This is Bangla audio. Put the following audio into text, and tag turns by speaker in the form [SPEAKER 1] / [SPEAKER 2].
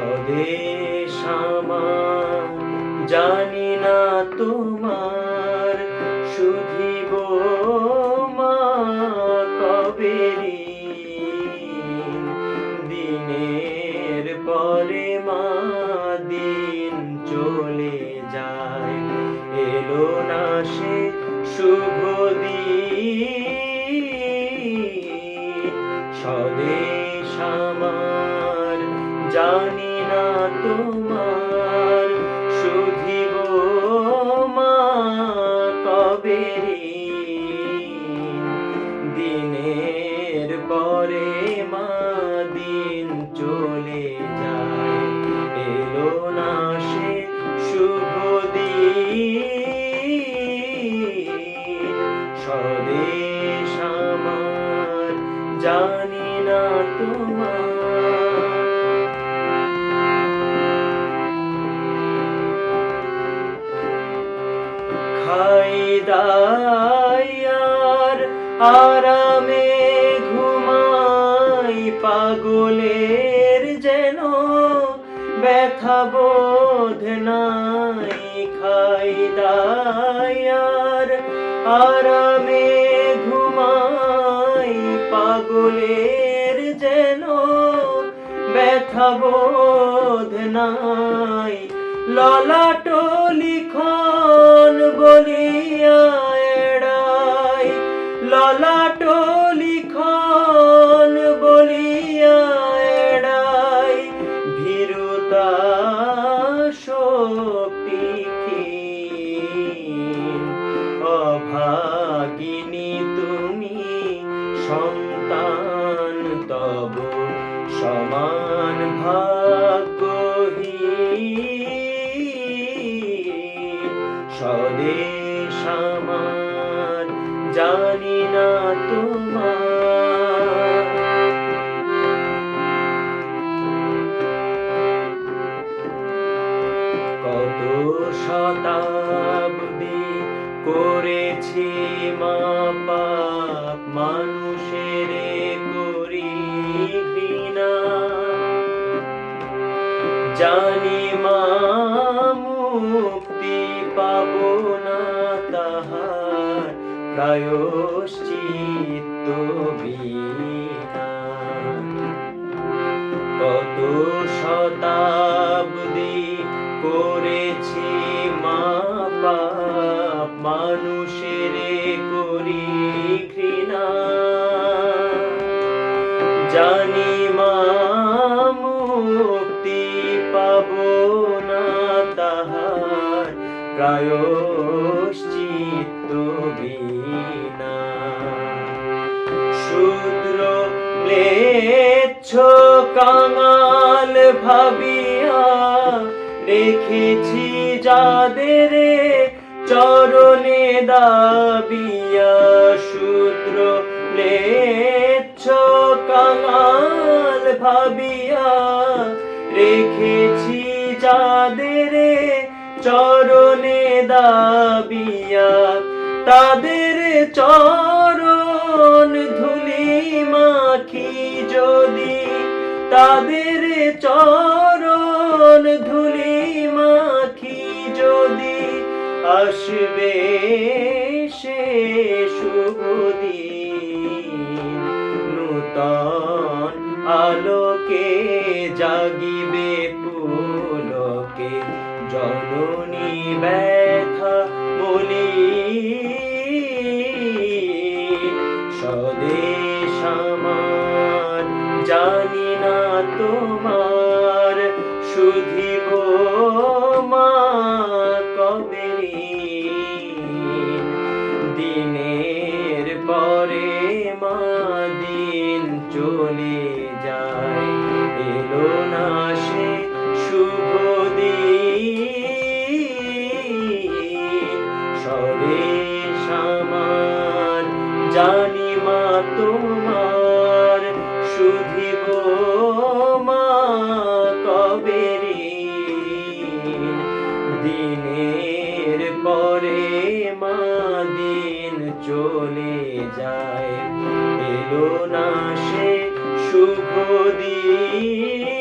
[SPEAKER 1] স্বদেশ জানি না তোমার শুধিব মা কবেরি দিনের পরে মা দিন চলে যায়, এলো না সে শুভ দিন। স্বদেশ আমার, জানি তোমার আরামে ঘুমাই পাগলের যেন ব্যথা বোধ নাই খাই দায়ার আরামে ঘুমাই পাগলের যেন ব্যথা বোধ নাই ললাট ললাট লিখন বলিয়া এড়াই ভীরুতা শক্তিহীন জানি না তোমার। কত শতাব্দী করেছি মা পাপ মানুষের করি ঘৃণা। জানি মা মুক্তি পাব না। প্রায়শ্চিত্ত বিনা কত শতাব্দী করেছি মা পাপ, মানুষের করি ঘৃণা। জানি মা মুক্তি পাব না তাহার প্রায়শ্চিত্ত বিনা শূদ্র কাঙাল ভাবিয়া রেখেছি যাদের চরণে দাবিয়া। শূদ্র ম্লেচ্ছ কাঙাল ভাবিয়া রেখেছি যাদের চরণে দাবিয়া। তাদের চরণ ধুলি মাখি যদি, তাদের চরণ ধুলি মাখি যদি আসবে সে শুভ দিন নূতন আলোকে জাগিবে পুলকে জননী ব্যথা স্বদেশ আমার, জানি না তোমার শুধিব মা কবে দিনের পরে মা দিন চলে যায়, এলো না সে শুভ জানি তোমার শুধিব মা কবে দিনের পরে মা দিন চলে যায়। এলো না সে শুভ দিন।